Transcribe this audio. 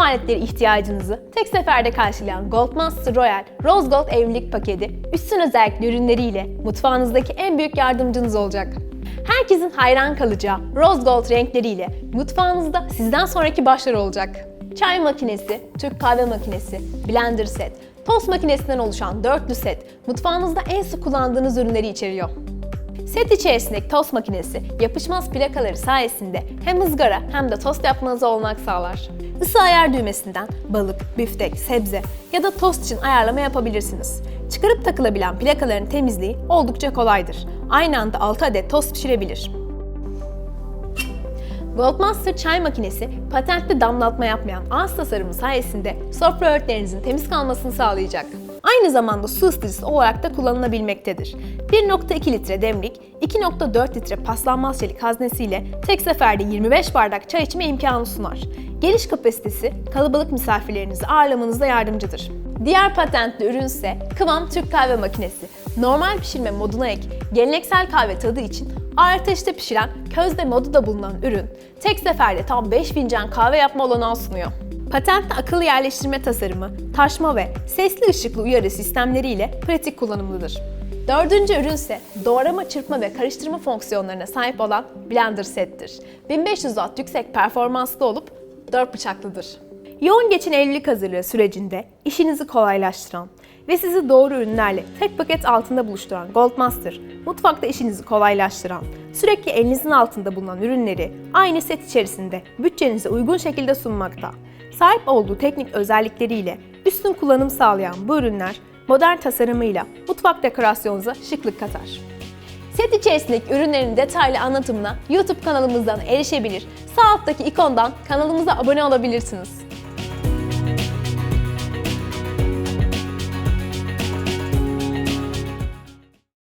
ev aletleri ihtiyacınızı tek seferde karşılayan Goldmaster Royal Rose Gold evlilik paketi üstün özellikli ürünleriyle mutfağınızdaki en büyük yardımcınız olacak. Herkesin hayran kalacağı Rose Gold renkleriyle mutfağınızda sizden sonraki başlar olacak. Çay makinesi, Türk kahve makinesi, blender set, tost makinesinden oluşan dörtlü set mutfağınızda en sık kullandığınız ürünleri içeriyor. Set içerisindeki tost makinesi yapışmaz plakaları sayesinde hem ızgara hem de tost yapmanıza olanak sağlar. Isı ayar düğmesinden balık, büftek, sebze ya da tost için ayarlama yapabilirsiniz. Çıkarıp takılabilen plakaların temizliği oldukça kolaydır. Aynı anda 6 adet tost pişirebilir. Goldmaster çay makinesi patentli damlatma yapmayan ağız tasarımı sayesinde sofra örtlerinizin temiz kalmasını sağlayacak. Aynı zamanda su ısıtıcısı olarak da kullanılabilmektedir. 1.2 litre demlik, 2.4 litre paslanmaz çelik haznesiyle tek seferde 25 bardak çay içme imkanı sunar. Geniş kapasitesi kalabalık misafirlerinizi ağırlamanızda yardımcıdır. Diğer patentli ürün ise Kıvam Türk Kahve Makinesi. Normal pişirme moduna ek, geleneksel kahve tadı için ağır ateşte pişiren közde modu da bulunan ürün, tek seferde tam 5 fincan kahve yapma olanağı sunuyor. Patentli akıllı yerleştirme tasarımı, taşma ve sesli ışıklı uyarı sistemleriyle pratik kullanımlıdır. Dördüncü ürün ise doğrama, çırpma ve karıştırma fonksiyonlarına sahip olan blender settir. 1500 watt yüksek performanslı olup 4 bıçaklıdır. Yoğun geçen evlilik hazırlığı sürecinde işinizi kolaylaştıran ve sizi doğru ürünlerle tek paket altında buluşturan Goldmaster, mutfakta işinizi kolaylaştıran, sürekli elinizin altında bulunan ürünleri aynı set içerisinde bütçenize uygun şekilde sunmakta. Sahip olduğu teknik özellikleriyle üstün kullanım sağlayan bu ürünler modern tasarımıyla mutfak dekorasyonunuza şıklık katar. Set içerisindeki ürünlerin detaylı anlatımına YouTube kanalımızdan erişebilir. Sağ alttaki ikondan kanalımıza abone olabilirsiniz.